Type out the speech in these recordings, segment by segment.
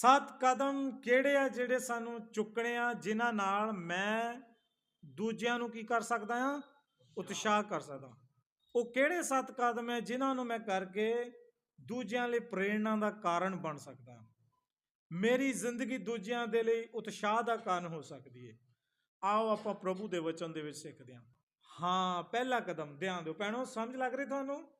ਸੱਤ ਕਦਮ ਕਿਹੜੇ ਆ ਜਿਹੜੇ ਸਾਨੂੰ ਚੁੱਕਣੇ ਆ, ਜਿਨ੍ਹਾਂ ਨਾਲ ਮੈਂ ਦੂਜਿਆਂ ਨੂੰ ਕੀ ਕਰ ਸਕਦਾ ਆ? ਉਤਸ਼ਾਹ ਕਰ ਸਕਦਾ। ਉਹ ਕਿਹੜੇ ਸੱਤ ਕਦਮ ਹੈ ਜਿਨ੍ਹਾਂ ਨੂੰ ਮੈਂ ਕਰਕੇ ਦੂਜਿਆਂ ਲਈ ਪ੍ਰੇਰਣਾ ਦਾ ਕਾਰਨ ਬਣ ਸਕਦਾ ਮੇਰੀ ਜ਼ਿੰਦਗੀ ਦੂਜਿਆਂ ਦੇ ਲਈ ਉਤਸ਼ਾਹ ਦਾ ਕਾਰਨ ਹੋ ਸਕਦੀ ਹੈ ਆਓ ਆਪਾਂ ਪ੍ਰਭੂ ਦੇ ਵਚਨ ਦੇ ਵਿੱਚ ਸਿੱਖਦੇ ਹਾਂ ਹਾਂ, ਪਹਿਲਾ ਕਦਮ, ਧਿਆਨ ਦਿਓ। ਭੈਣੋ, ਸਮਝ ਲੱਗ ਰਹੀ ਤੁਹਾਨੂੰ?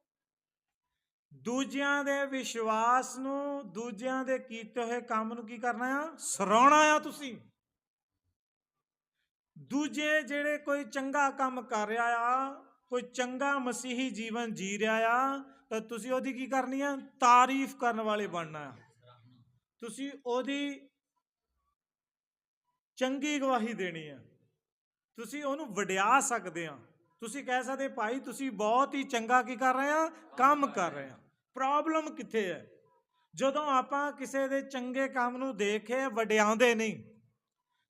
ਦੂਜਿਆਂ ਦੇ ਵਿਸ਼ਵਾਸ ਨੂੰ, ਦੂਜਿਆਂ ਦੇ ਕੀਤੇ ਹੋਏ ਕੰਮ ਨੂੰ ਕੀ ਕਰਨਾ ਆ? ਸਰਾਉਣਾ ਆ ਤੁਸੀਂ। ਦੂਜੇ ਜਿਹੜੇ ਕੋਈ ਚੰਗਾ ਕੰਮ ਕਰ ਰਿਹਾ ਆ, ਕੋਈ ਚੰਗਾ ਮਸੀਹੀ ਜੀਵਨ ਜੀ ਰਿਹਾ ਆ, ਤਾਂ ਤੁਸੀਂ ਉਹਦੀ ਕੀ ਕਰਨੀ ਆ? ਤਾਰੀਫ ਕਰਨ ਵਾਲੇ ਬਣਨਾ ਆ। ਤੁਸੀਂ ਉਹਦੀ ਚੰਗੀ ਗਵਾਹੀ ਦੇਣੀ ਆ। ਤੁਸੀਂ ਉਹਨੂੰ ਵਡਿਆ ਸਕਦੇ ਆ। ਤੁਸੀਂ ਕਹਿ ਸਕਦੇ ਭਾਈ, ਤੁਸੀਂ ਬਹੁਤ ਹੀ ਚੰਗਾ ਕੀ ਕਰ ਰਹੇ ਆ? ਕੰਮ ਕਰ ਰਹੇ ਆ। ਪ੍ਰੋਬਲਮ ਕਿੱਥੇ ਹੈ? ਜਦੋਂ ਆਪਾਂ ਕਿਸੇ ਦੇ ਚੰਗੇ ਕੰਮ ਨੂੰ ਦੇਖ ਕੇ ਵਡਿਆਉਂਦੇ ਨਹੀਂ।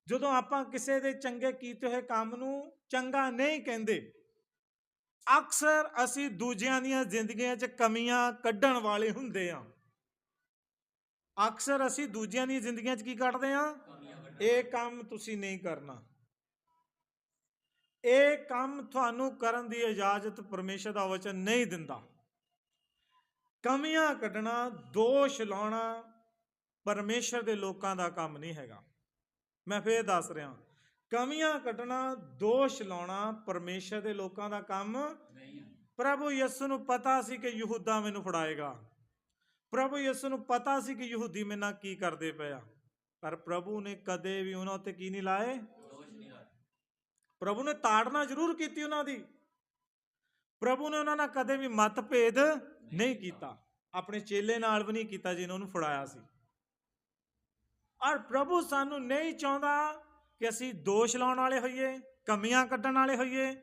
ਜਦੋਂ ਆਪਾਂ ਕਿਸੇ ਦੇ ਚੰਗੇ ਕੀਤੇ ਹੋਏ ਕੰਮ ਨੂੰ ਚੰਗਾ ਨਹੀਂ ਕਹਿੰਦੇ, ਅਕਸਰ ਅਸੀਂ ਦੂਜਿਆਂ ਦੀਆਂ ਜ਼ਿੰਦਗੀਆਂ 'ਚ ਕਮੀਆਂ ਕੱਢਣ ਵਾਲੇ ਹੁੰਦੇ ਆ ਅਕਸਰ ਅਸੀਂ ਦੂਜਿਆਂ ਦੀਆਂ ਜ਼ਿੰਦਗੀਆਂ 'ਚ ਕੀ ਕੱਢਦੇ ਆ ਇਹ ਕੰਮ ਤੁਸੀਂ ਨਹੀਂ ਕਰਨਾ। ਇਹ ਕੰਮ ਤੁਹਾਨੂੰ ਕਰਨ ਦੀ ਇਜਾਜ਼ਤ ਪਰਮੇਸ਼ਰ ਦਾ ਵਚਨ ਨਹੀਂ ਦਿੰਦਾ। ਕਮੀਆਂ ਕੱਢਣਾ ਦੋਸ਼ ਲਾਉਣਾ ਪਰਮੇਸ਼ਰ ਦੇ ਲੋਕਾਂ ਦਾ ਕੰਮ ਨਹੀਂ ਹੈਗਾ। ਮੈਂ ਫੇਰ ਦੱਸ ਰਿਹਾ ਕਮੀਆਂ ਕੱਢਣਾ ਦੋਸ਼ ਲਾਉਣਾ ਪਰਮੇਸ਼ਰ ਦੇ ਲੋਕਾਂ ਦਾ ਕੰਮ ਪ੍ਰਭੂ ਯਿਸੂ ਨੂੰ ਪਤਾ ਸੀ ਕਿ ਯਹੂਦਾ ਮੈਨੂੰ ਫੜਾਏਗਾ। ਪ੍ਰਭੂ ਯਿਸੂ ਨੂੰ ਪਤਾ ਸੀ ਕਿ ਯਹੂਦੀ ਮੇਰੇ ਨਾਲ ਕੀ ਕਰਦੇ ਪਏ ਆ। ਪਰ ਪ੍ਰਭੂ ਨੇ ਕਦੇ ਵੀ ਉਹਨਾਂ ਉੱਤੇ ਕੀ ਨਹੀਂ ਲਾਏ। ਪ੍ਰਭੂ ਨੇ ਤਾੜਨਾ ਜ਼ਰੂਰ ਕੀਤੀ ਉਹਨਾਂ ਦੀ। ਪ੍ਰਭੂ ਨੇ ਉਹਨਾਂ ਨਾਲ ਕਦੇ ਵੀ ਮਤਭੇਦ ਨਹੀਂ ਕੀਤਾ। ਆਪਣੇ ਚੇਲੇ ਨਾਲ ਵੀ ਨਹੀਂ ਕੀਤਾ ਜਿਹਨੇ ਉਹਨੂੰ ਫੜਾਇਆ ਸੀ। ਔਰ ਪ੍ਰਭੂ ਸਾਨੂੰ ਨਹੀਂ ਚਾਹੁੰਦਾ ਕਿ ਅਸੀਂ ਦੋਸ਼ ਲਾਉਣ ਵਾਲੇ ਹੋਈਏ, ਕਮੀਆਂ ਕੱਢਣ ਵਾਲੇ ਹੋਈਏ।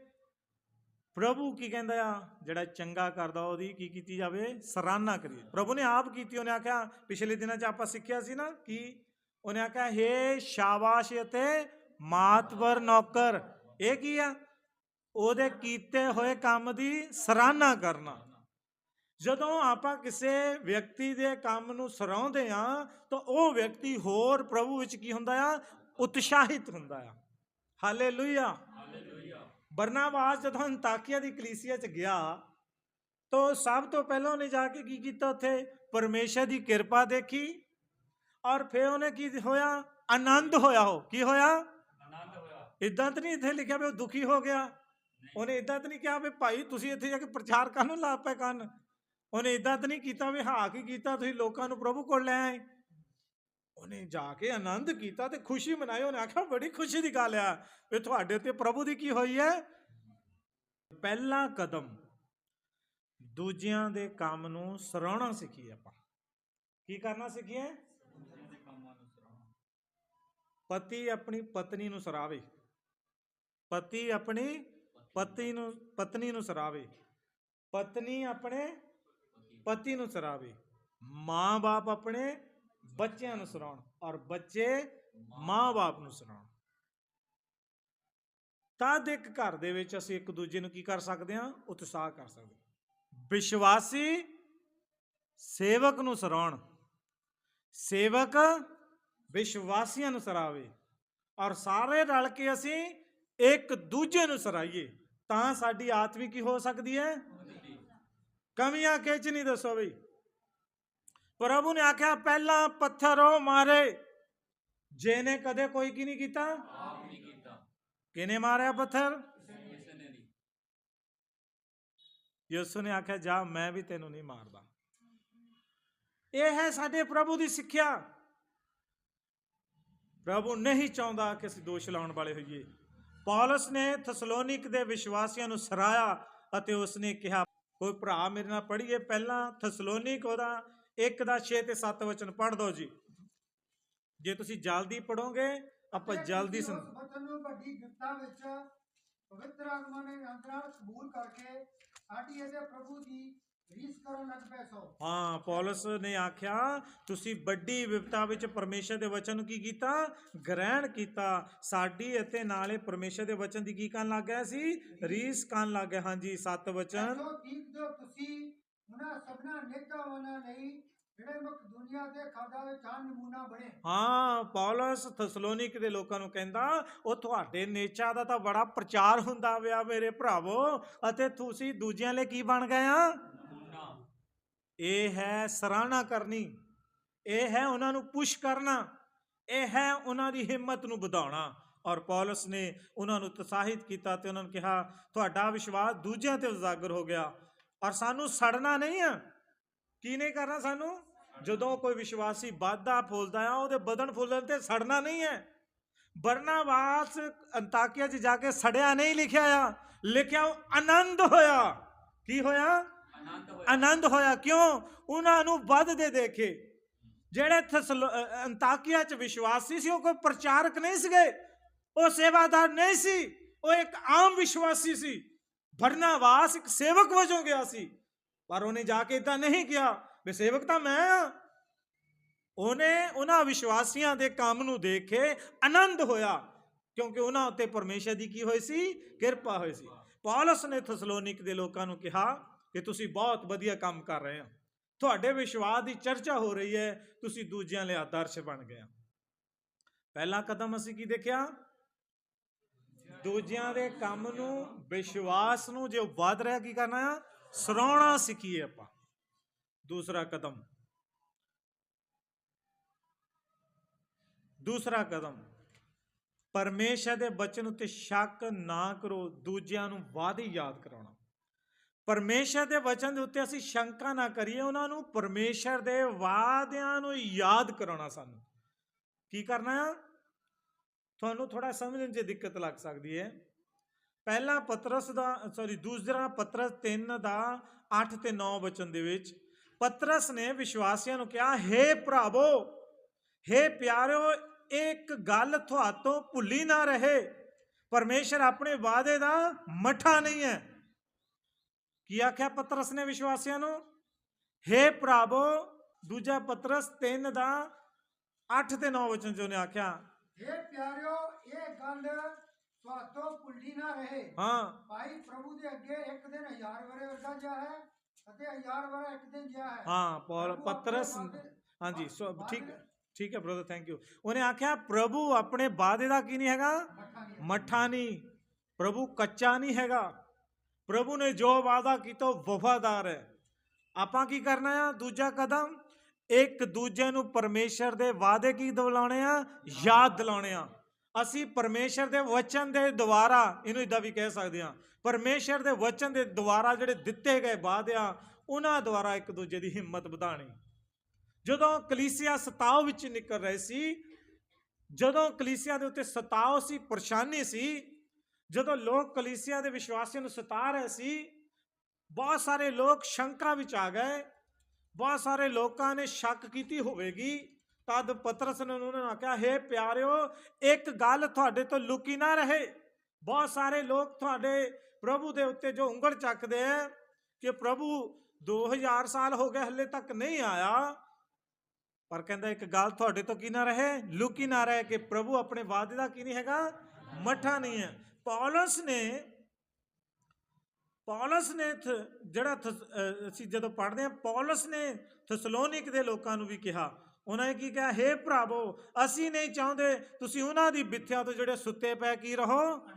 ਪ੍ਰਭੂ ਕੀ ਕਹਿੰਦਾ ਆ? ਜਿਹੜਾ ਚੰਗਾ ਕਰਦਾ, ਉਹਦੀ ਕੀ ਕੀਤੀ ਜਾਵੇ? ਸਰਾਹਨਾ ਕਰੀਏ। ਪ੍ਰਭੂ ਨੇ ਆਪ ਕੀਤੀ, ਉਹਨੇ ਆਖਿਆ, ਪਿਛਲੇ ਦਿਨਾਂ 'ਚ ਆਪਾਂ ਸਿੱਖਿਆ ਸੀ ਨਾ ਕਿ ਉਹਨੇ ਆਖਿਆ, ਹੇ ਸ਼ਾਬਾਸ਼ ਅਤੇ ਮਾਤਵਰ ਨੌਕਰ। ਇਹ ਕੀ ਆ? ਉਹਦੇ ਕੀਤੇ ਹੋਏ ਕੰਮ ਦੀ ਸਰਾਹਨਾ ਕਰਨਾ। ਜਦੋਂ ਆਪਾਂ ਕਿਸੇ ਵਿਅਕਤੀ ਦੇ ਕੰਮ ਨੂੰ ਸਰਾਹੁੰਦੇ ਆ ਤਾਂ ਉਹ ਵਿਅਕਤੀ ਹੋਰ ਪ੍ਰਭੂ ਵਿੱਚ ਕੀ ਹੁੰਦਾ ਆ? ਉਤਸ਼ਾਹਿਤ ਹੁੰਦਾ ਆ। ਹਾਲੇਲੂਇਆ। ਬਰਨਾਬਾਸ ਜਦੋਂ ਅੰਤਾਕੀਆ ਦੀ ਕਲੀਸਿਆ ਚ ਗਿਆ ਤਾਂ ਸਭ ਤੋਂ ਪਹਿਲਾਂ ਉਹਨੇ ਜਾ ਕੇ ਕੀ ਕੀਤਾ ਉੱਥੇ? ਪਰਮੇਸ਼ਰ ਦੀ ਕਿਰਪਾ ਦੇਖੀ ਔਰ ਫਿਰ ਉਹਨੇ ਕੀ ਹੋਇਆ? ਆਨੰਦ ਹੋਇਆ ਉਹ। ਕੀ ਹੋਇਆ? ਆਨੰਦ ਹੋਇਆ। ਇਦਾਂ ਤਾਂ ਨਹੀਂ ਇੱਥੇ ਲਿਖਿਆ ਵੀ ਉਹ ਦੁਖੀ ਹੋ ਗਿਆ। ਉਹਨੇ ਇਦਾਂ ਤਾਂ ਨਹੀਂ ਕਿਹਾ ਵੀ ਭਾਈ ਤੁਸੀਂ ਇੱਥੇ ਜਾ ਕੇ ਪ੍ਰਚਾਰ ਕਰਨ ਲਾ ਪਏ ਕੰਨ। ਉਹਨੇ ਇਦਾਂ ਤਾਂ ਨਹੀਂ ਕੀਤਾ ਵੀ ਹਾਂ ਕੀ ਕੀਤਾ, ਤੁਸੀਂ ਲੋਕਾਂ ਨੂੰ ਪ੍ਰਭੂ ਕੋਲ ਲੈ ਆਏ। ਉਹਨੇ ਜਾ ਕੇ ਆਨੰਦ ਕੀਤਾ ਤੇ ਖੁਸ਼ੀ ਮਨਾਈ। ਉਹਨੇ ਆਖਿਆ, ਬੜੀ ਖੁਸ਼ੀ ਦੀ ਗੱਲ ਆ ਵੀ ਤੁਹਾਡੇ ਉੱਤੇ ਪ੍ਰਭੂ ਦੀ ਕੀ ਹੋਈ ਹੈ। ਪਹਿਲਾ ਕਦਮ, ਦੂਜਿਆਂ ਦੇ ਕੰਮ ਨੂੰ ਸਰਾਉਣਾ ਸਿੱਖੀਏ ਆਪਾਂ। ਕੀ ਕਰਨਾ ਸਿੱਖੀਏ? ਪਤੀ ਆਪਣੀ ਪਤਨੀ ਨੂੰ ਸਰਾਵੇ। ਪਤੀ ਆਪਣੀ ਪਤੀ ਨੂੰ, ਪਤਨੀ ਨੂੰ ਸਰਾਵੇ। ਪਤਨੀ ਆਪਣੇ ਪਤੀ ਨੂੰ ਸਰਾਵੇ। ਮਾਂ-ਬਾਪ ਆਪਣੇ ਬੱਚਿਆਂ ਨੂੰ ਸਰਾਉਣ ਔਰ ਬੱਚੇ ਮਾਂ-ਬਾਪ ਨੂੰ ਸਰਾਉਣ। ਤਦ ਇੱਕ ਘਰ ਦੇ ਵਿੱਚ ਅਸੀਂ ਇੱਕ ਦੂਜੇ ਨੂੰ ਕੀ ਕਰ ਸਕਦੇ ਹਾਂ? ਉਤਸ਼ਾਹ ਕਰ ਸਕਦੇ ਵਿਸ਼ਵਾਸੀ ਸੇਵਕ ਨੂੰ ਸਰਾਉਣ। ਸੇਵਕ ਵਿਸ਼ਵਾਸੀਆਂ ਨੂੰ ਸਰਾਵੇ। ਔਰ ਸਾਰੇ ਰਲ ਕੇ ਅਸੀਂ ਇੱਕ ਦੂਜੇ ਨੂੰ ਸਰਾਈਏ। ਤਾਂ ਸਾਡੀ ਆਤਮਿਕ ਕੀ ਹੋ ਸਕਦੀ ਹੈ? ਕਮੀਆਂ ਕਿਚ ਨਹੀਂ ਦੱਸੋ ਬਈ ਪ੍ਰਭੂ ਨੇ ਆਖਿਆ, ਪਹਿਲਾਂ ਪੱਥਰ ਉਹ ਮਾਰੇ, ਜਿਹਨੇ ਕਦੇ ਕੋਈ ਕੀ ਨਹੀਂ ਕੀਤਾ? ਆਪ ਨਹੀਂ ਕੀਤਾ ਕਿਨੇ ਮਾਰਿਆ ਪੱਥਰ? ਕਿਸੇ ਯਿਸੂ ਨੇ ਆਖਿਆ, ਜਾ, ਮੈਂ ਵੀ ਤੈਨੂੰ ਨਹੀਂ ਮਾਰਦਾ। ਇਹ ਹੈ ਸਾਡੇ ਪ੍ਰਭੂ ਦੀ ਸਿੱਖਿਆ। ਪ੍ਰਭੂ ਨਹੀਂ ਚਾਹੁੰਦਾ ਕਿ ਅਸੀਂ ਦੋਸ਼ ਲਾਉਣ ਵਾਲੇ ਹੋਈਏ। ਪੌਲਸ ਨੇ ਥਸਲੋਨਿਕ ਦੇ ਵਿਸ਼ਵਾਸੀਆਂ ਨੂੰ ਸਰਾਇਆ ਅਤੇ ਉਸਨੇ ਕਿਹਾ ਕੋਈ ਭਰਾ ਮੇਰੇ ਨਾਲ ਪੜ੍ਹੀਏ ਪਹਿਲਾਂ ਥਸਲੋਨਿਕ ਉਹਦਾ 1 ਦਾ 6 ਤੇ 7 ਵਚਨ ਪੜ੍ਹ ਦਿਓ ਜੀ। ਜੇ ਤੁਸੀਂ ਜਲਦੀ ਪੜੋਗੇ ਆਪਾਂ ਜਲਦੀ ਸੁਣ ਉਸ ਵਚਨ ਨੂੰ ਵੱਡੀ ਗਿਫਤਾਂ ਵਿੱਚ ਪਵਿੱਤਰ ਆਤਮਾ ਨੇ ਅੰਤਰਾਲ ਕਬੂਲ ਕਰਕੇ ਸਾਡੀ ਇਹਦੇ ਪ੍ਰਭੂ ਦੀ ਰੀਸ ਕਰਨ ਲੱਗ ਪਏ ਸੋ ਹਾਂ ਪੌਲਸ ਨੇ ਆਖਿਆ ਤੁਸੀਂ ਵੱਡੀ ਵਿਪਤਾ ਵਿੱਚ ਪਰਮੇਸ਼ਰ ਦੇ ਵਚਨ ਨੂੰ ਕੀ ਕੀਤਾ? ਗ੍ਰਹਿਣ ਕੀਤਾ। ਸਾਡੀ ਅਤੇ ਨਾਲੇ ਪਰਮੇਸ਼ਰ ਦੇ ਵਚਨ ਦੀ ਕੀ ਕਰਨ ਲੱਗ ਗਿਆ ਸੀ? ਰੀਸ ਕਰਨ ਲੱਗ ਗਿਆ ਹਾਂਜੀ ਸੱਤ ਵਚਨ। ਸੋ ਠੀਕ ਜੋ ਤੁਸੀਂ। ਉਹਨਾਂ ਸਭਨਾ ਨੇਕਾਵਾਂ ਲਈ ਜਿਹੜੇ ਮੁਕ ਦੁਨੀਆ ਦੇ ਖਾਦਾ ਵਿੱਚ ਹਨ ਨਮੂਨਾ ਬਣੇ। ਹਾਂ ਪੌਲਸ ਥਸਲੋਨਿਕ ਦੇ ਲੋਕਾਂ ਨੂੰ ਕਹਿੰਦਾ ਉਹ ਤੁਹਾਡੇ ਨੇਚਾ ਦਾ ਤਾਂ ਬੜਾ ਪ੍ਰਚਾਰ ਹੁੰਦਾ ਪਿਆ ਮੇਰੇ ਭਰਾਵੋ ਅਤੇ ਤੁਸੀਂ ਦੂਜਿਆਂ ਲਈ ਕੀ ਬਣ ਗਏ ਆ? ਇਹ ਹੈ ਸਰਾਹਣਾ ਕਰਨੀ, ਇਹ ਹੈ ਉਹਨਾਂ ਨੂੰ ਪੁਸ਼ ਕਰਨਾ, ਇਹ ਹੈ ਉਹਨਾਂ ਦੀ ਹਿੰਮਤ ਨੂੰ ਵਧਾਉਣਾ। ਔਰ ਪੌਲਸ ਨੇ ਉਹਨਾਂ ਨੂੰ ਉਤਸ਼ਾਹਿਤ ਕੀਤਾ ਤੇ ਉਹਨਾਂ ਨੂੰ ਕਿਹਾ, ਤੁਹਾਡਾ ਵਿਸ਼ਵਾਸ ਦੂਜਿਆਂ ਤੇ ਉਜਾਗਰ ਹੋ ਗਿਆ। ਔਰ ਸਾਨੂੰ ਸੜਨਾ ਨਹੀਂ ਆ। ਕੀ ਨਹੀਂ ਕਰਨਾ ਸਾਨੂੰ? ਜਦੋਂ ਕੋਈ ਵਿਸ਼ਵਾਸੀ ਵਾਧਾ ਫੁੱਲਦਾ ਆ, ਉਹਦੇ ਬਦਨ ਫੁੱਲਣ ਤੇ ਸੜਨਾ ਨਹੀਂ ਹੈ। ਬਰਨਾਬਾਸ ਅੰਤਾਕਿਆ 'ਚ ਜਾ ਕੇ ਸੜਿਆ ਨਹੀਂ ਲਿਖਿਆ ਆ। ਲਿਖਿਆ ਉਹ ਆਨੰਦ ਹੋਇਆ। ਕੀ ਹੋਇਆ? ਆਨੰਦ ਹੋਇਆ। ਕਿਉਂ? ਉਹਨਾਂ ਨੂੰ ਵੱਧਦੇ ਦੇਖੇ। ਜਿਹੜੇ ਅੰਤਾਕਿਆ ਚ ਵਿਸ਼ਵਾਸੀ ਸੀ ਉਹ ਕੋਈ ਪ੍ਰਚਾਰਕ ਨਹੀਂ ਸੀਗੇ। ਉਹ ਸੇਵਾਦਾਰ ਨਹੀਂ ਸੀ। ਉਹ ਇੱਕ ਆਮ ਵਿਸ਼ਵਾਸੀ ਸੀ। ਭਰਨਾਵਾਸ ਇੱਕ ਸੇਵਕ ਵਜੋਂ ਗਿਆ ਸੀ। ਪਰ ਉਹਨੇ ਜਾ ਕੇ ਇਦਾਂ ਨਹੀਂ ਕਿਹਾ ਵੀ ਸੇਵਕ ਤਾਂ ਮੈਂ ਆ। ਉਹਨੇ ਉਹਨਾਂ ਵਿਸ਼ਵਾਸੀਆਂ ਦੇ ਕੰਮ ਨੂੰ ਦੇਖ ਕੇ ਆਨੰਦ ਹੋਇਆ। ਕਿਉਂਕਿ ਉਹਨਾਂ ਉੱਤੇ ਪਰਮੇਸ਼ਰ ਦੀ ਕੀ ਹੋਈ ਸੀ? ਕਿਰਪਾ ਹੋਈ ਸੀ। ਪੌਲਸ ਨੇ ਥਸਲੋਨਿਕ ਦੇ ਲੋਕਾਂ ਨੂੰ ਕਿਹਾ ਕਿ ਤੁਸੀਂ ਬਹੁਤ ਵਧੀਆ ਕੰਮ ਕਰ ਰਹੇ ਹੋ। ਤੁਹਾਡੇ ਵਿਸ਼ਵਾਸ ਦੀ ਚਰਚਾ ਹੋ ਰਹੀ ਹੈ, ਤੁਸੀਂ ਦੂਜਿਆਂ ਲਈ ਆਦਰਸ਼ ਬਣ ਗਏ ਹੋ। ਪਹਿਲਾ ਕਦਮ ਅਸੀਂ ਕੀ ਦੇਖਿਆ? ਦੂਜਿਆਂ ਦੇ ਕੰਮ ਨੂੰ, ਵਿਸ਼ਵਾਸ ਨੂੰ ਜੇ ਉਹ ਵੱਧ ਰਿਹਾ ਕੀ ਕਰਨਾ? ਆ ਸਰਾਉਣਾ ਸਿੱਖੀਏ ਆਪਾਂ। ਦੂਸਰਾ ਕਦਮ। ਦੂਸਰਾ ਕਦਮ। ਪਰਮੇਸ਼ਰ ਦੇ ਬਚਨ ਉੱਤੇ ਸ਼ੱਕ ਨਾ ਕਰੋ, ਦੂਜਿਆਂ ਨੂੰ ਵਾਅਦੇ ਯਾਦ ਕਰਾਉਣਾ। ਪਰਮੇਸ਼ਰ ਦੇ ਵਚਨ ਦੇ ਉੱਤੇ ਅਸੀਂ ਸ਼ੰਕਾ ਨਾ ਕਰੀਏ, ਉਹਨਾਂ ਨੂੰ ਪਰਮੇਸ਼ਰ ਦੇ ਵਾਅਦਿਆਂ ਨੂੰ ਯਾਦ ਕਰਾਉਣਾ ਸਾਨੂੰ। ਕੀ ਕਰਨਾ? ਹੈ ਤੁਹਾਨੂੰ ਥੋੜਾ ਸਮਝਣ 'ਚ ਦਿੱਕਤ ਲੱਗ ਸਕਦੀ ਹੈ। ਪਹਿਲਾ ਪਤਰਸ ਦਾ ਸੌਰੀ ਦੂਸਰਾ ਪਤਰਸ 3 ਦਾ 8 ਤੇ 9 ਵਚਨ ਦੇ ਵਿੱਚ ਪਤਰਸ ਨੇ ਵਿਸ਼ਵਾਸੀਆਂ ਨੂੰ ਕਿਹਾ, ਹੇ ਭਰਾਵੋ, ਹੇ ਪਿਆਰਿਓ, ਇੱਕ ਗੱਲ ਤੁਹਾਤੋਂ ਭੁੱਲੀ ਨਾ ਰਹੇ। ਪਰਮੇਸ਼ਰ ਆਪਣੇ ਵਾਅਦੇ ਦਾ ਮਠਾ ਨਹੀਂ ਹੈ। ਕੀ ਆਖਿਆ ਪਤਰਸ ਨੇ ਵਿਸ਼ਵਾਸੀਆਂ ਨੂੰ? ਹੇ ਭਰਾਵੋ ਦੂਜਾ ਪਤਰਸ 3 ਦਾ 8 ਤੇ 9 ਵਚਨ ਚ ਉਹਨੇ ਆਖਿਆ। हे ਪਿਆਰਿਓ ਇਹ ਗੱਲ ਤੁਹਾਤੋਂ ਭੁੱਲੀ ਨਾ ਰਹੇ। ਹਾਂ। ਭਾਈ ਪ੍ਰਭੂ ਦੇ ਅੱਗੇ ਇੱਕ ਦਿਨ ਹਜ਼ਾਰ ਵਰੇ ਵਰਗਾ ਜਿਹਾ ਹੈ ਅਤੇ ਹਜ਼ਾਰ ਵਰਾ ਇੱਕ ਦਿਨ ਜਿਹਾ ਹੈ। ਹਾਂ ਪੌਲ ਪਤਰਸ ਹਾਂਜੀ ਸੋ ਠੀਕ ਠੀਕ ਹੈ ਬ੍ਰਦਰ ਥੈਂਕ ਯੂ ਉਹਨੇ ਆਖਿਆ ਪ੍ਰਭੂ ਆਪਣੇ ਵਾਅਦੇ ਦਾ ਕੀ ਨਹੀਂ ਹੈਗਾ। ਮੱਠਾ ਨਹੀਂ। ਪ੍ਰਭੂ ਕੱਚਾ ਨਹੀਂ ਹੈਗਾ। ਪ੍ਰਭੂ ਨੇ ਜੋ ਵਾਅਦਾ ਕੀਤਾ ਉਹ ਵਫਾਦਾਰ ਹੈ। ਆਪਾਂ ਕੀ ਕਰਨਾ ਆ? ਦੂਜਾ ਕਦਮ, ਇੱਕ ਦੂਜੇ ਨੂੰ ਪਰਮੇਸ਼ਰ ਦੇ ਵਾਅਦੇ ਕੀ ਦਿਲਾਉਣੇ ਆ? ਯਾਦ ਦਿਲਾਉਣੇ ਆ। ਅਸੀਂ ਪਰਮੇਸ਼ਰ ਦੇ ਵਚਨ ਦੇ ਦੁਆਰਾ, ਇਹਨੂੰ ਇਦਾਂ ਵੀ ਕਹਿ ਸਕਦੇ ਆ ਪਰਮੇਸ਼ਰ ਦੇ ਵਚਨ ਦੇ ਦੁਆਰਾ ਜਿਹੜੇ ਦਿੱਤੇ ਗਏ ਵਾਅਦਿਆਂ ਉਹਨਾਂ ਦੁਆਰਾ ਇੱਕ ਦੂਜੇ ਦੀ ਹਿੰਮਤ ਵਧਾਣੀ ਜਦੋਂ ਕਲੀਸਿਆ ਸਤਾਓ ਵਿੱਚ ਨਿਕਲ ਰਹੇ ਸੀ, ਜਦੋਂ ਕਲੀਸਿਆ ਦੇ ਉੱਤੇ ਸਤਾਓ ਸੀ, ਪਰੇਸ਼ਾਨੀ ਸੀ ਜਦੋਂ ਲੋਕ ਕਲੀਸਿਆ ਦੇ ਵਿਸ਼ਵਾਸੀਆਂ ਨੂੰ ਸਤਾ ਰਹੇ ਸੀ, ਬਹੁਤ ਸਾਰੇ ਲੋਕ ਸ਼ੰਕਾ ਵਿੱਚ ਆ ਗਏ, ਬਹੁਤ ਸਾਰੇ ਲੋਕਾਂ ਨੇ ਸ਼ੱਕ ਕੀਤੀ ਹੋਵੇਗੀ। ਤਦ ਪਤਰਸ ਨੇ ਉਹਨਾਂ ਨੂੰ ਆਖਿਆ, ਹੇ ਪਿਆਰਿਓ, ਇੱਕ ਗੱਲ ਤੁਹਾਡੇ ਤੋਂ ਲੁਕੀ ਨਾ ਰਹੇ। ਬਹੁਤ ਸਾਰੇ ਲੋਕ ਤੁਹਾਡੇ ਪ੍ਰਭੂ ਦੇ ਉੱਤੇ ਜੋ ਉਂਗਲ ਚੱਕਦੇ ਆ ਕਿ ਪ੍ਰਭੂ 2000 ਸਾਲ ਹੋ ਗਏ ਹਲੇ ਤੱਕ ਨਹੀਂ ਆਇਆ। ਪਰ ਕਹਿੰਦਾ, ਇੱਕ ਗੱਲ ਤੁਹਾਡੇ ਤੋਂ ਕੀ ਨਾ ਰਹੇ? ਲੁਕੀ ਨਾ ਰਹੇ ਕਿ ਪ੍ਰਭੂ ਆਪਣੇ ਵਾਅਦੇ ਦਾ ਕੀ ਨਹੀਂ ਹੈਗਾ? ਮੱਠਾ ਨਹੀਂ ਹੈ। ਪੌਲਸ ਨੇ ਪੌਲਸ ਨੇ ਥ- ਜਿਹੜਾ ਥਸ- ਅਸੀਂ ਜਦੋਂ ਪੜ੍ਹਦੇ ਹਾਂ, ਪੌਲਸ ਨੇ ਥਸਲੋਨਿਕ ਦੇ ਲੋਕਾਂ ਨੂੰ ਵੀ ਕਿਹਾ। ਉਹਨਾਂ ਨੇ ਕੀ ਕਿਹਾ? ਹੇ ਭਰਾਵੋ, ਅਸੀਂ ਨਹੀਂ ਚਾਹੁੰਦੇ ਤੁਸੀਂ ਉਹਨਾਂ ਦੀ ਮਿੱਥਿਆ ਤੋਂ ਜਿਹੜੇ ਸੁੱਤੇ ਪੈ ਕੀ ਰਹੋ?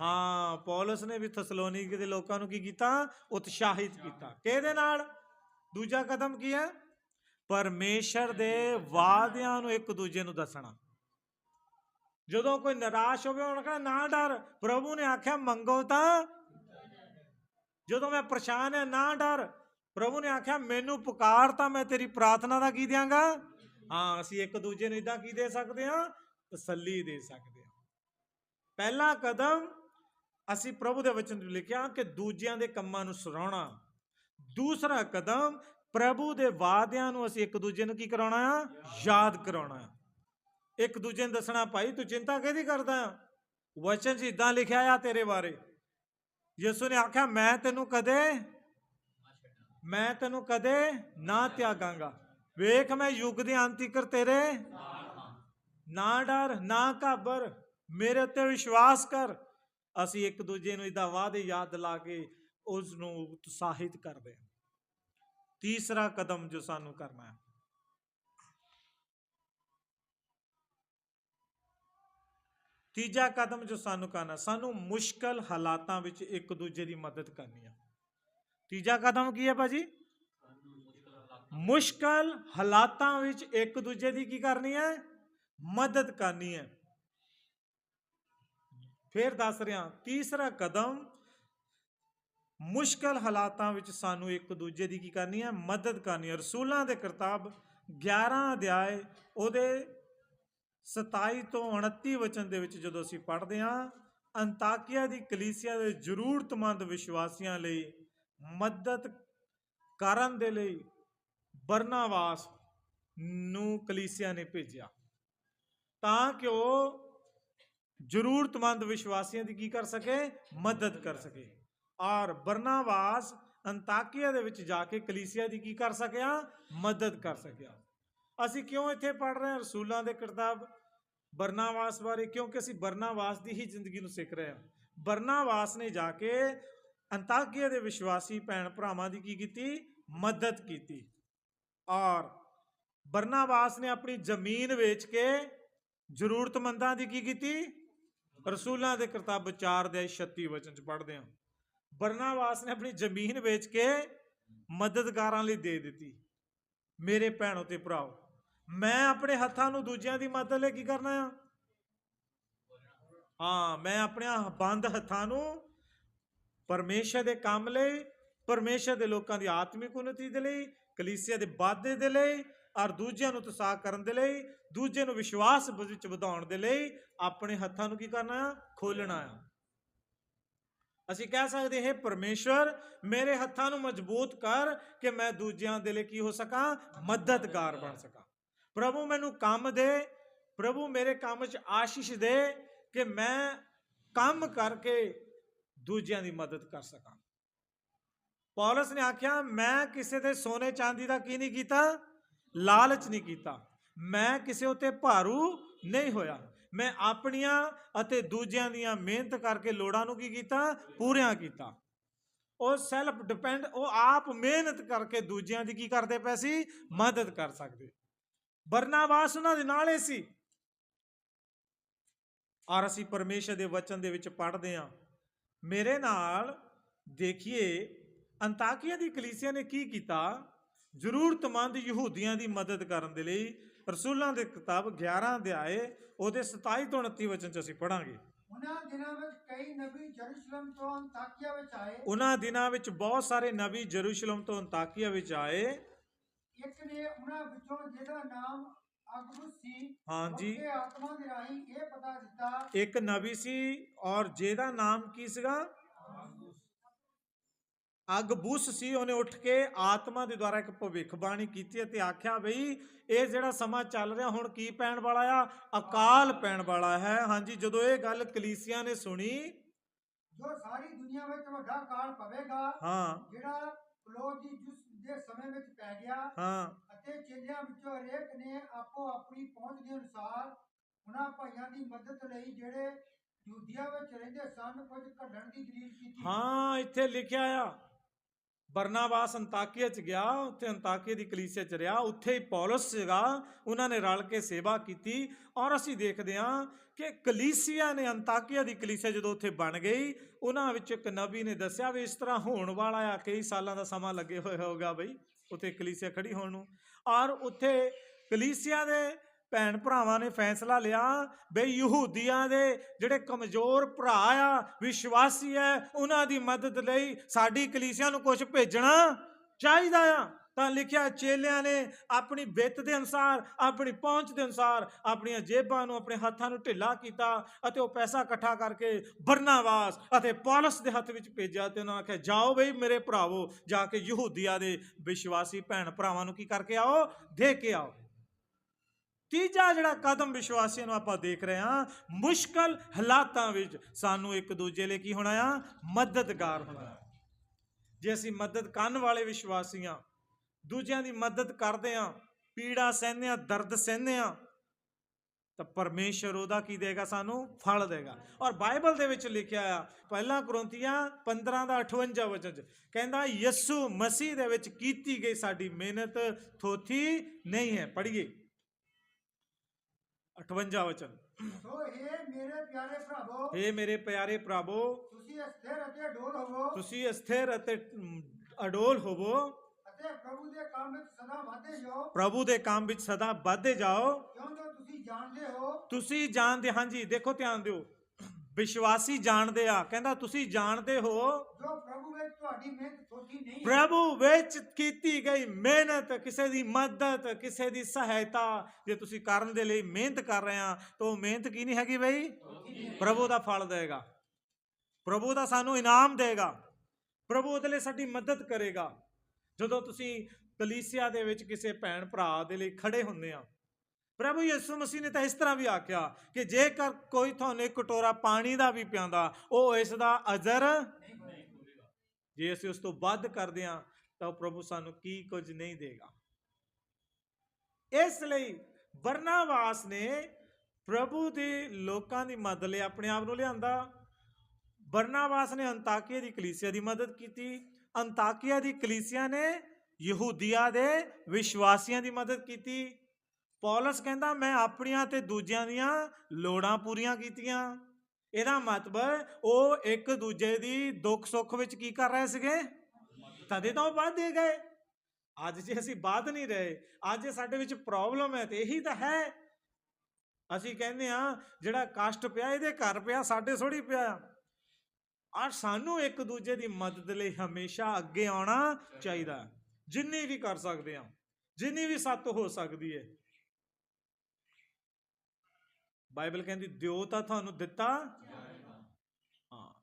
ਹਾਂ, ਪੌਲਸ ਨੇ ਵੀ ਥਸਲੋਨਿਕ ਦੇ ਲੋਕਾਂ ਨੂੰ ਕੀ ਕੀਤਾ? ਉਤਸ਼ਾਹਿਤ ਕੀਤਾ। ਕਿਹਦੇ ਨਾਲ? ਦੂਜਾ ਕਦਮ ਕੀ ਹੈ? ਪਰਮੇਸ਼ਰ ਦੇ ਵਾਅਦਿਆਂ ਨੂੰ ਇੱਕ ਦੂਜੇ ਨੂੰ ਦੱਸਣਾ। ਜਦੋਂ ਕੋਈ ਨਿਰਾਸ਼ ਹੋਵੇ, ਉਹਨਾਂ ਕਹਿੰਦਾ ਨਾ ਡਰ। ਪ੍ਰਭੂ ਨੇ ਆਖਿਆ, ਮੰਗੋ ਤਾਂ। ਜਦੋਂ ਮੈਂ ਪਰੇਸ਼ਾਨ ਹਾਂ, ਨਾ ਡਰ। ਪ੍ਰਭੂ ਨੇ ਆਖਿਆ, ਮੈਨੂੰ ਪੁਕਾਰ ਤਾਂ ਮੈਂ ਤੇਰੀ ਪ੍ਰਾਰਥਨਾ ਦਾ ਕੀ ਦਿਆਂਗਾ? ਹਾਂ, ਅਸੀਂ ਇੱਕ ਦੂਜੇ ਨੂੰ ਇਦਾਂ ਕੀ ਦੇ ਸਕਦੇ ਹਾਂ? ਤਸੱਲੀ ਦੇ ਸਕਦੇ ਹਾਂ। ਪਹਿਲਾ ਕਦਮ ਅਸੀਂ ਪ੍ਰਭੂ ਦੇ ਵਚਨ ਵਿੱਚ ਲਿਖਿਆ ਕਿ ਦੂਜਿਆਂ ਦੇ ਕੰਮਾਂ ਨੂੰ ਸਰਾਉਣਾ ਦੂਸਰਾ ਕਦਮ, ਪ੍ਰਭੂ ਦੇ ਵਾਅਦਿਆਂ ਨੂੰ ਅਸੀਂ ਇੱਕ ਦੂਜੇ ਨੂੰ ਕੀ ਕਰਾਉਣਾ ਆ? ਯਾਦ ਕਰਾਉਣਾ ਆ। ਇੱਕ ਦੂਜੇ ਨੂੰ ਦੱਸਣਾ, ਭਾਈ ਤੂੰ ਚਿੰਤਾ ਕਿਹਦੀ ਕਰਦਾ? ਵਚਨ 'ਚ ਇਦਾਂ ਲਿਖਿਆ ਆ ਤੇਰੇ ਬਾਰੇ। ਯਿਸੂ ਨੇ ਆਖਿਆ, ਮੈਂ ਤੈਨੂੰ ਕਦੇ, ਮੈਂ ਤੈਨੂੰ ਕਦੇ ਨਾ ਤਿਆਗਾਂਗਾ। ਵੇਖ, ਮੈਂ ਯੁੱਗ ਦੇ ਅੰਤ ਤੀਕਰ ਤੇਰੇ ਨਾ ਡਰ, ਨਾ ਘਾਬਰ। ਮੇਰੇ ਉੱਤੇ ਵਿਸ਼ਵਾਸ ਕਰ। ਅਸੀਂ ਇੱਕ ਦੂਜੇ ਨੂੰ ਇਹਦਾ ਵਾਅਦੇ ਯਾਦ ਲਾ ਕੇ ਉਸ ਨੂੰ ਉਤਸ਼ਾਹਿਤ ਕਰਦੇ ਹਾਂ। ਤੀਸਰਾ ਕਦਮ ਜੋ ਸਾਨੂੰ ਕਰਨਾ ਹੈ ਤੀਜਾ ਕਦਮ ਜੋ ਸਾਨੂੰ ਕਰਨਾ, ਸਾਨੂੰ ਮੁਸ਼ਕਲ ਹਾਲਾਤਾਂ ਵਿੱਚ ਇੱਕ ਦੂਜੇ ਦੀ ਮਦਦ ਕਰਨੀ ਹੈ ਤੀਜਾ ਕਦਮ ਕੀ ਹੈ ਭਾਜੀ? ਮੁਸ਼ਕਲ ਹਾਲਾਤਾਂ ਵਿੱਚ ਇੱਕ ਦੂਜੇ ਦੀ ਕੀ ਕਰਨੀ ਹੈ ਮਦਦ ਕਰਨੀ ਹੈ ਫਿਰ ਦੱਸ ਰਿਹਾ, ਤੀਸਰਾ ਕਦਮ, ਮੁਸ਼ਕਲ ਹਾਲਾਤਾਂ ਵਿੱਚ ਸਾਨੂੰ ਇੱਕ ਦੂਜੇ ਦੀ ਕੀ ਕਰਨੀ ਹੈ ਮਦਦ ਕਰਨੀ ਹੈ ਰਸੂਲਾਂ ਦੇ ਕਿਤਾਬ 11 ਅਧਿਆਏ, ਉਹਦੇ 27 ਤੋਂ 29 ਵਚਨ ਦੇ ਵਿੱਚ ਜਦੋਂ ਅਸੀਂ ਪੜ੍ਹਦੇ ਹਾਂ, ਅੰਤਾਕਿਆ ਦੀ ਕਲੀਸਿਆ ਦੇ ਜ਼ਰੂਰਤਮੰਦ ਵਿਸ਼ਵਾਸੀਆਂ ਲਈ ਮਦਦ ਕਰਨ ਦੇ ਲਈ ਬਰਨਾਵਾਸ ਨੂੰ ਕਲੀਸਿਆ ਨੇ ਭੇਜਿਆ। ਤਾਂ ਕਿ ਉਹ ਜ਼ਰੂਰਤਮੰਦ ਵਿਸ਼ਵਾਸੀਆਂ ਦੀ ਕੀ ਕਰ ਸਕੇ? ਮਦਦ ਕਰ ਸਕੇ। ਔਰ ਬਰਨਾਵਾਸ ਅੰਤਾਕਿਆ ਦੇ ਵਿੱਚ ਜਾ ਕੇ ਕਲੀਸਿਆ ਦੀ ਕੀ ਕਰ ਸਕਿਆ? ਮਦਦ ਕਰ ਸਕਿਆ। ਅਸੀਂ ਕਿਉਂ ਇੱਥੇ ਪੜ ਰਹੇ ਹਾਂ? ਰਸੂਲਾਂ ਦੇ ਕਿਤਾਬ ਬਰਨਾਵਾਸ ਬਾਰੇ, ਕਿਉਂਕਿ ਅਸੀਂ ਬਰਨਾਵਾਸ ਦੀ ਹੀ ਜ਼ਿੰਦਗੀ ਨੂੰ ਸਿੱਖ ਰਹੇ ਹਾਂ। ਬਰਨਾਵਾਸ ਨੇ ਜਾ ਕੇ ਅੰਤਾਕਿਆ ਦੇ ਵਿਸ਼ਵਾਸੀ ਭੈਣ ਭਰਾਵਾਂ ਦੀ ਕੀ ਕੀਤੀ? ਮਦਦ ਕੀਤੀ। ਔਰ ਬਰਨਾਵਾਸ ਨੇ ਆਪਣੀ ਜ਼ਮੀਨ ਵੇਚ ਕੇ ਜ਼ਰੂਰਤਮੰਦਾਂ ਦੀ ਕੀ ਕੀਤੀ? ਰਸੂਲਾਂ ਦੇ ਕਿਤਾਬ 4 ਦੇ 36 ਵਚਨ ਚ ਪੜ੍ਹਦੇ ਹਾਂ। ਬਰਨਾਵਾਸ ਨੇ ਆਪਣੀ ਜ਼ਮੀਨ ਵੇਚ ਕੇ ਮਦਦਗਾਰਾਂ ਲਈ ਦੇ ਦਿੱਤੀ। ਮੇਰੇ ਭੈਣੋ ਤੇ ਭਰਾਓ ਮੈਂ ਆਪਣੇ ਹੱਥਾਂ ਨੂੰ ਦੂਜਿਆਂ ਦੀ ਮਦਦ ਲਈ ਕੀ ਕਰਨਾ ਆ? ਹਾਂ, ਮੈਂ ਆਪਣੇ ਬੰਦ ਹੱਥਾਂ ਨੂੰ ਪਰਮੇਸ਼ਰ ਦੇ ਕੰਮ ਲਈ, ਪਰਮੇਸ਼ਰ ਦੇ ਲੋਕਾਂ ਦੀ ਆਤਮਿਕ ਉન્નਤੀ ਦੇ ਲਈ, ਕਲੀਸਿਆ ਦੇ ਵਾਧੇ ਦੇ ਲਈ, ਔਰ ਦੂਜਿਆਂ ਨੂੰ ਉਤਸ਼ਾਹ ਕਰਨ ਦੇ ਲਈ, ਦੂਜੇ ਨੂੰ ਵਿਸ਼ਵਾਸ ਵਿੱਚ ਵਧਾਉਣ ਦੇ ਲਈ ਆਪਣੇ ਹੱਥਾਂ ਨੂੰ ਕੀ ਕਰਨਾ ਆ? ਖੋਲਣਾ ਆ। ਅਸੀਂ ਕਹਿ ਸਕਦੇ ਹਾਂ ਪਰਮੇਸ਼ਵਰ ਮੇਰੇ ਹੱਥਾਂ ਨੂੰ ਮਜ਼ਬੂਤ ਕਰ ਕਿ ਮੈਂ ਦੂਜਿਆਂ ਦੇ ਲਈ ਕੀ ਹੋ ਸਕਾਂ? ਮਦਦਗਾਰ ਬਣ ਸਕਾਂ। ਪ੍ਰਭੂ ਮੈਨੂੰ ਕੰਮ ਦੇ, ਪ੍ਰਭੂ ਮੇਰੇ ਕੰਮ 'ਚ ਆਸ਼ੀਸ਼ ਦੇ ਕਿ ਮੈਂ ਕੰਮ ਕਰਕੇ ਦੂਜਿਆਂ ਦੀ ਮਦਦ ਕਰ ਸਕਾਂ। ਪੌਲਸ ਨੇ ਆਖਿਆ, ਮੈਂ ਕਿਸੇ ਦੇ ਸੋਨੇ ਚਾਂਦੀ ਦਾ ਕੀ ਨਹੀਂ ਕੀਤਾ? ਲਾਲਚ ਨਹੀਂ ਕੀਤਾ। ਮੈਂ ਕਿਸੇ ਉਤੇ ਭਾਰੂ ਨਹੀਂ ਹੋਇਆ। ਮੈਂ ਆਪਣੀਆਂ ਅਤੇ ਦੂਜਿਆਂ ਦੀਆਂ ਮਿਹਨਤ ਕਰਕੇ ਲੋੜਾਂ ਨੂੰ ਕੀ ਕੀਤਾ? ਪੂਰੀਆਂ ਕੀਤਾ। ਉਹ ਸੈਲਫ ਡਿਪੈਂਡ ਉਹ ਆਪ ਮਿਹਨਤ ਕਰਕੇ ਦੂਜਿਆਂ ਦੀ ਕੀ ਕਰਦੇ ਪਏ ਸੀ? ਮਦਦ ਕਰ ਸਕਦੇ। ਬਰਨਾਬਾਸ ਉਹਨਾਂ ਦੇ ਨਾਲ ਹੀ ਸੀ। ਔਰ ਅਸੀਂ ਪਰਮੇਸ਼ਰ ਦੇ ਵਚਨ ਦੇ ਵਿੱਚ ਪੜ੍ਹਦੇ ਹਾਂ ਮੇਰੇ ਨਾਲ ਦੇਖੀਏ ਅੰਤਾਕਿਆ ਦੀ ਕਲੀਸਿਆ ਨੇ ਕੀ ਕੀਤਾ? ਜ਼ਰੂਰਤਮੰਦ ਯਹੂਦੀਆਂ ਦੀ ਮਦਦ ਕਰਨ ਦੇ ਲਈ ਰਸੂਲਾਂ ਦੇ ਕਿਤਾਬ 11 ਅਧਿਆਏ ਉਹਦੇ 27 ਤੋਂ 29 ਵਚਨ ਚ ਅਸੀਂ ਪੜਾਂਗੇ ਉਹਨਾਂ ਦਿਨਾਂ ਵਿੱਚ ਕਈ ਨਬੀ ਜਰੂਸਲਮ ਤੋਂ ਅੰਤਾਕਿਆ ਵਿੱਚ ਆਏ। ਉਹਨਾਂ ਦਿਨਾਂ ਵਿੱਚ ਬਹੁਤ ਸਾਰੇ ਨਬੀ ਜਰੂਸ਼ਲਮ ਤੋਂ ਅੰਤਾਕਿਆ ਵਿੱਚ ਆਏ। ਇੱਕ ਨੇ ਉਹਨਾਂ ਵਿੱਚੋਂ ਜਿਹਦਾ ਨਾਮ ਅਗਬੁਸ ਸੀ ਹਾਂਜੀ ਉਸਨੇ ਆਤਮਾ ਦੇ ਰਾਹੀਂ ਇਹ ਪਤਾ ਦਿੱਤਾ ਇੱਕ ਨਬੀ ਸੀ ਔਰ ਜਿਹਦਾ ਨਾਮ ਕੀ ਸੀਗਾ? ਅਗਬੁਸ ਸੀ। ਉਹਨੇ ਉੱਠ ਕੇ ਆਤਮਾ ਦੇ ਦੁਆਰਾ ਇੱਕ ਭਵਿੱਖਬਾਣੀ ਕੀਤੀ ਅਤੇ ਆਖਿਆ ਬਈ ਇਹ ਜਿਹੜਾ ਸਮਾਂ ਚੱਲ ਰਿਹਾ ਹੁਣ ਕੀ ਪੈਣ ਵਾਲਾ ਆ? ਅਕਾਲ ਪੈਣ ਵਾਲਾ ਹੈ। ਹਾਂਜੀ ਜਦੋਂ ਇਹ ਗੱਲ ਕਲੀਸਿਆ ਨੇ ਸੁਣੀ। ਜੋ ਸਾਰੀ ਦੁਨੀਆ ਵਿੱਚ ਵੱਡਾ ਕਾਲ ਪਵੇਗਾ ਹਾਂ। ਜਿਹੜਾ ਕਲੋਜ ਜੁਸ ਦੇ ਸਮੇਂ ਵਿੱਚ ਪੈ ਗਿਆ ਹਾਂ। ਅਤੇ ਚੇਲਿਆਂ ਵਿੱਚੋਂ ਹਰੇਕ ਨੇ ਆਪੋ ਆਪਣੀ ਪਹੁੰਚ ਦੇ ਅਨੁਸਾਰ ਉਹਨਾਂ ਭਾਈਆਂ ਦੀ ਮਦਦ ਲਈ ਜਿਹੜੇ ਯਹੂਦੀਆ ਵਿੱਚ ਰਹਿੰਦੇ ਸਨ ਕੁਝ ਕੱਢਣ ਦੀ ਦਲੀਲ ਕੀਤੀ। ਹਾਂ ਇੱਥੇ ਲਿਖਿਆ ਆ। ਬਰਨਾਬਾਸ ਅੰਤਾਕੀਆ ਚ ਗਿਆ, ਉੱਥੇ ਅੰਤਾਕੀਆ ਦੀ ਕਲੀਸਿਆ ਚ ਰਿਹਾ, ਉੱਥੇ ਹੀ ਪੌਲਸ ਸੀਗਾ, ਉਹਨਾਂ ਨੇ ਰਲ ਕੇ ਸੇਵਾ ਕੀਤੀ ਔਰ ਅਸੀਂ ਦੇਖਦੇ ਹਾਂ ਕਿ ਕਲੀਸਿਆ ਨੇ ਅੰਤਾਕੀਆ ਦੀ ਕਲੀਸਿਆ ਜਦੋਂ ਉੱਥੇ ਬਣ ਗਈ, ਉਹਨਾਂ ਵਿੱਚ ਇੱਕ ਨਬੀ ਨੇ ਦੱਸਿਆ ਵੀ ਇਸ ਤਰ੍ਹਾਂ ਹੋਣ ਵਾਲਾ ਆ, ਕਈ ਸਾਲਾਂ ਦਾ ਸਮਾਂ ਲੱਗੇ ਹੋਏ ਹੋਗਾ ਬਈ, ਉੱਥੇ ਕਲੀਸਿਆ ਖੜੀ ਹੋਣ ਨੂੰ ਔਰ ਉੱਥੇ ਕਲੀਸਿਆ ਦੇ ਭੈਣ ਭਰਾਵਾਂ ਨੇ ਫੈਸਲਾ ਲਿਆ ਬਈ ਯਹੂਦੀਆਂ ਦੇ ਜਿਹੜੇ ਕਮਜ਼ੋਰ ਭਰਾ ਆ, ਵਿਸ਼ਵਾਸੀ ਹੈ ਉਹਨਾਂ ਦੀ ਮਦਦ ਲਈ ਸਾਡੀ ਕਲੀਸਿਆ ਨੂੰ ਕੁਝ ਭੇਜਣਾ ਚਾਹੀਦਾ ਆ। ਤਾਂ ਲਿਖਿਆ ਚੇਲਿਆਂ ਨੇ ਆਪਣੀ ਬਿੱਤ ਦੇ ਅਨਸਾਰ, ਆਪਣੀ ਪਹੁੰਚ ਦੇ ਅਨਸਾਰ ਆਪਣੀਆਂ ਜੇਬਾਂ ਨੂੰ ਆਪਣੇ ਹੱਥਾਂ ਨੂੰ ਢਿੱਲਾ ਕੀਤਾ ਅਤੇ ਉਹ ਪੈਸਾ ਇਕੱਠਾ ਕਰਕੇ ਬਰਨਾਵਾਸ ਅਤੇ ਪੌਲਸ ਦੇ ਹੱਥ ਵਿੱਚ ਭੇਜਿਆ ਤੇ ਉਹਨਾਂ ਆਖਿਆ, ਜਾਓ ਬਈ ਮੇਰੇ ਭਰਾਵੋ, ਜਾ ਕੇ ਯਹੂਦੀਆ ਦੇ ਵਿਸ਼ਵਾਸੀ ਭੈਣ ਭਰਾਵਾਂ ਨੂੰ ਕੀ ਕਰਕੇ ਆਓ? ਦੇ ਕੇ ਆਓ। ਤੀਜਾ ਜਿਹੜਾ ਕਦਮ ਵਿਸ਼ਵਾਸੀਆਂ ਨੂੰ ਆਪਾਂ ਦੇਖ ਰਹੇ ਹਾਂ, ਮੁਸ਼ਕਲ ਹਾਲਾਤਾਂ ਵਿੱਚ ਸਾਨੂੰ ਇੱਕ ਦੂਜੇ ਲਈ ਕੀ ਹੋਣਾ ਆ? ਮਦਦਗਾਰ ਹੋਣਾ ਆ। ਜੇ ਅਸੀਂ ਮਦਦ ਕਰਨ ਵਾਲੇ ਵਿਸ਼ਵਾਸੀਆਂ ਦੂਜਿਆਂ ਦੀ ਮਦਦ ਕਰਦੇ ਹਾਂ, ਪੀੜਾ ਸਹਿੰਦੇ ਹਾਂ, ਦਰਦ ਸਹਿੰਦੇ ਹਾਂ, ਤਾਂ ਪਰਮੇਸ਼ਰ ਉਹਦਾ ਕੀ ਦੇਗਾ ਸਾਨੂੰ? ਫਲ ਦੇਗਾ। ਔਰ ਬਾਈਬਲ ਦੇ ਵਿੱਚ ਲਿਖਿਆ ਆ, ਪਹਿਲਾ ਕਰੋਂਤੀਆਂ 15 ਦਾ 58 ਵਚਨ ਚ ਕਹਿੰਦਾ, ਯਿਸੂ ਮਸੀਹ ਦੇ ਵਿੱਚ ਕੀਤੀ ਗਈ ਸਾਡੀ ਮਿਹਨਤ, ਥੋਥੀ ਨਹੀਂ ਹੈ। ਪੜ੍ਹੀਏ। 58 ਵਚਨ। ਸੋ ਇਹ ਮੇਰੇ ਪਿਆਰੇ ਭਰਾਵੋ ਏ ਮੇਰੇ ਪਿਆਰੇ ਭਰਾਵੋ ਤੁਸੀਂ ਸਥਿਰ ਅਤੇ ਡੋਲ ਹੋਵੋ। ਤੁਸੀਂ ਸਥਿਰ ਅਤੇ ਅਡੋਲ ਹੋਵੋ। ਅਤੇ ਪ੍ਰਭੂ ਦੇ ਕੰਮ ਵਿੱਚ ਸਦਾ ਵਧਦੇ ਜਾਓ। ਪ੍ਰਭੂ ਦੇ ਕੰਮ ਵਿੱਚ ਸਦਾ ਵਧਦੇ ਜਾਓ। ਕਿਉਂਕਿ ਤੁਸੀਂ ਜਾਣਦੇ ਹੋ ਤੁਸੀਂ ਜਾਣਦੇ ਹਾਂਜੀ ਦੇਖੋ ਧਿਆਨ ਦਿਓ। ਵਿਸ਼ਵਾਸੀ ਜਾਣਦੇ ਆ। ਕਹਿੰਦਾ ਤੁਸੀਂ ਜਾਣਦੇ ਹੋ? ਜੋ ਪ੍ਰਭੂ ਵਿੱਚ ਤੁਹਾਡੀ ਮਿਹਨਤ ਥੋੜੀ ਨਹੀਂ। ਪ੍ਰਭੂ ਵਿੱਚ ਕੀਤੀ ਗਈ ਮਿਹਨਤ ਕਿਸੇ ਦੀ ਮਦਦ ਕਿਸੇ ਦੀ ਸਹਾਇਤਾ ਜੇ ਤੁਸੀਂ ਕਰਨ ਦੇ ਲਈ ਮਿਹਨਤ ਕਰ ਰਹੇ ਆ ਤਾਂ ਉਹ ਮਿਹਨਤ ਕੀ ਨਹੀਂ ਹੈਗੀ ਬਈ? ਪ੍ਰਭੂ ਦਾ ਫਲ ਦੇਗਾ। ਪ੍ਰਭੂ ਦਾ ਸਾਨੂੰ ਇਨਾਮ ਦੇਗਾ। ਪ੍ਰਭੂ ਉਹਦੇ ਲਈ ਸਾਡੀ ਮਦਦ ਕਰੇਗਾ। ਜਦੋਂ ਤੁਸੀਂ ਕਲੀਸਿਆ ਦੇ ਵਿੱਚ ਕਿਸੇ ਭੈਣ ਭਰਾ ਦੇ ਲਈ ਖੜੇ ਹੁੰਦੇ ਆ ਪ੍ਰਭੂ ਯਿਸੂ ਮਸੀਹ ਨੇ ਤਾਂ ਇਸ ਤਰ੍ਹਾਂ ਵੀ ਆਖਿਆ ਕਿ ਜੇਕਰ ਕੋਈ ਤੁਹਾਨੂੰ ਇੱਕ ਕਟੋਰਾ ਪਾਣੀ ਦਾ ਵੀ ਪਿਆਉਂਦਾ, ਉਹ ਇਸ ਦਾ ਅਜ਼ਰ ਨਹੀਂ ਜੇ ਅਸੀਂ ਉਸ ਤੋਂ ਵੱਧ ਕਰਦੇ ਹਾਂ, ਤਾਂ ਉਹ ਪ੍ਰਭੂ ਸਾਨੂੰ ਕੀ ਕੁਝ ਨਹੀਂ ਦੇਗਾ। ਇਸ ਲਈ ਵਰਨਾਵਾਸ ਨੇ ਪ੍ਰਭੂ ਦੇ ਲੋਕਾਂ ਦੀ ਮਦਦ ਲਈ ਆਪਣੇ ਆਪ ਨੂੰ ਲਿਆਂਦਾ। ਵਰਨਾਵਾਸ ਨੇ ਅੰਤਾਕੀਆ ਦੀ ਕਲੀਸਿਆ ਦੀ ਮਦਦ ਕੀਤੀ। ਅੰਤਾਕੀਆ ਦੀ ਕਲੀਸਿਆ ਨੇ ਯਹੂਦੀਆ ਦੇ ਵਿਸ਼ਵਾਸੀਆਂ ਦੀ ਮਦਦ ਕੀਤੀ। ਪੌਲਸ ਕਹਿੰਦਾ, ਮੈਂ ਆਪਣੀਆਂ ਤੇ ਦੂਜਿਆਂ ਦੀਆਂ ਲੋੜਾਂ ਪੂਰੀਆਂ ਕੀਤੀਆਂ। ਇਹਦਾ ਮਤਲਬ ਉਹ ਇੱਕ ਦੂਜੇ ਦੀ ਦੁੱਖ ਸੁੱਖ ਵਿੱਚ ਕੀ ਕਰ ਰਹੇ ਸੀਗੇ? ਤਦੇ ਤਾਂ ਉਹ ਵੱਧਦੇ ਗਏ। ਅੱਜ ਜੇ ਅਸੀਂ ਵੱਧ ਨਹੀਂ ਰਹੇ, ਅੱਜ ਸਾਡੇ ਵਿੱਚ ਪ੍ਰੋਬਲਮ ਹੈ, ਤੇ ਇਹੀ ਤਾਂ ਹੈ। ਅਸੀਂ ਕਹਿੰਦੇ ਆ ਜਿਹੜਾ ਕਸ਼ਟ ਪਿਆ, ਇਹਦੇ ਘਰ ਪਿਆ, ਸਾਡੇ ਥੋੜੀ ਪਿਆ। ਆ ਸਾਨੂੰ ਇੱਕ ਦੂਜੇ ਦੀ ਮਦਦ ਲਈ ਹਮੇਸ਼ਾ ਅੱਗੇ ਆਉਣਾ ਚਾਹੀਦਾ। ਜਿੰਨੀ ਵੀ ਕਰ ਸਕਦੇ ਆ ਜਿੰਨੀ ਵੀ ਸੱਤ ਹੋ ਸਕਦੀ ਹੈ। ਬਾਈਬਲ ਕਹਿੰਦੀ ਦਿਓ ਤਾਂ ਤੁਹਾਨੂੰ ਦਿੱਤਾ? ਹਾਂ।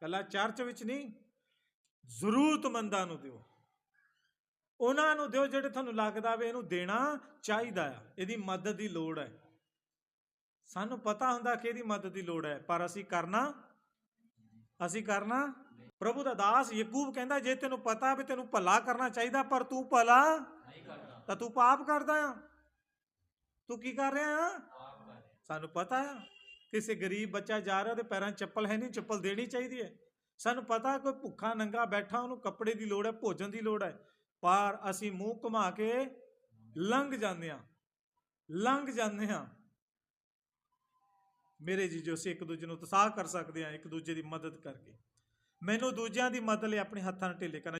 ਕੱਲਾ ਚਰਚ ਵਿੱਚ ਨਹੀਂ ਜ਼ਰੂਰਤਮੰਦਾਂ ਨੂੰ ਦਿਓ। ਉਹਨਾਂ ਨੂੰ ਦਿਓ ਜਿਹੜੇ ਤੁਹਾਨੂੰ ਲੱਗਦਾ ਵੀ ਇਹਨੂੰ ਦੇਣਾ ਚਾਹੀਦਾ ਆ। ਇਹਦੀ ਮਦਦ ਦੀ ਲੋੜ ਹੈ। ਸਾਨੂੰ ਪਤਾ ਹੁੰਦਾ ਕਿ ਇਹਦੀ ਮਦਦ ਦੀ ਲੋੜ ਹੈ ਪਰ ਅਸੀਂ ਕਰਨਾ ਅਸੀਂ ਕਰਨਾ। ਪ੍ਰਭੂ ਦਾ ਦਾਸ ਯਕੂਬ ਕਹਿੰਦਾ ਜੇ ਤੈਨੂੰ ਪਤਾ ਵੀ ਤੈਨੂੰ ਭਲਾ ਕਰਨਾ ਚਾਹੀਦਾ ਪਰ ਤੂੰ ਭਲਾ ਨਹੀਂ ਕਰਦਾ। ਤਾਂ ਤੂੰ ਪਾਪ ਕਰਦਾ ਆ। ਤੂੰ ਕੀ ਕਰ ਰਿਹਾ ਆ? ਸਾਨੂੰ ਪਤਾ ਕਿਸੇ ਗਰੀਬ ਬੱਚਾ ਜਾ ਰਿਹਾ, ਉਹਦੇ ਪੈਰਾਂ ਚੱਪਲ ਹੈ ਨਹੀਂ, ਚੱਪਲ ਦੇਣੀ ਚਾਹੀਦੀ ਹੈ। ਸਾਨੂੰ ਪਤਾ ਕੋਈ ਭੁੱਖਾ ਨੰਗਾ ਬੈਠਾ, ਉਹਨੂੰ ਕੱਪੜੇ ਦੀ ਲੋੜ ਹੈ, ਭੋਜਨ ਦੀ ਲੋੜ ਹੈ। ਪਰ ਅਸੀਂ ਮੂੰਹ ਘੁਮਾ ਕੇ ਲੰਘ ਜਾਂਦੇ ਹਾਂ, ਲੰਘ ਜਾਂਦੇ ਹਾਂ। ਮੇਰੇ ਜੀ, ਜੋ ਅਸੀਂ ਇੱਕ ਦੂਜੇ ਨੂੰ ਉਤਸ਼ਾਹ ਕਰ ਸਕਦੇ ਹਾਂ, ਇੱਕ ਦੂਜੇ ਦੀ ਮਦਦ ਕਰਕੇ। ਮੈਨੂੰ ਦੂਜਿਆਂ ਦੀ ਮਦਦ ਲਈ ਆਪਣੇ ਹੱਥਾਂ ਨਾਲ ਢਿੱਲੇ ਕਰਨਾ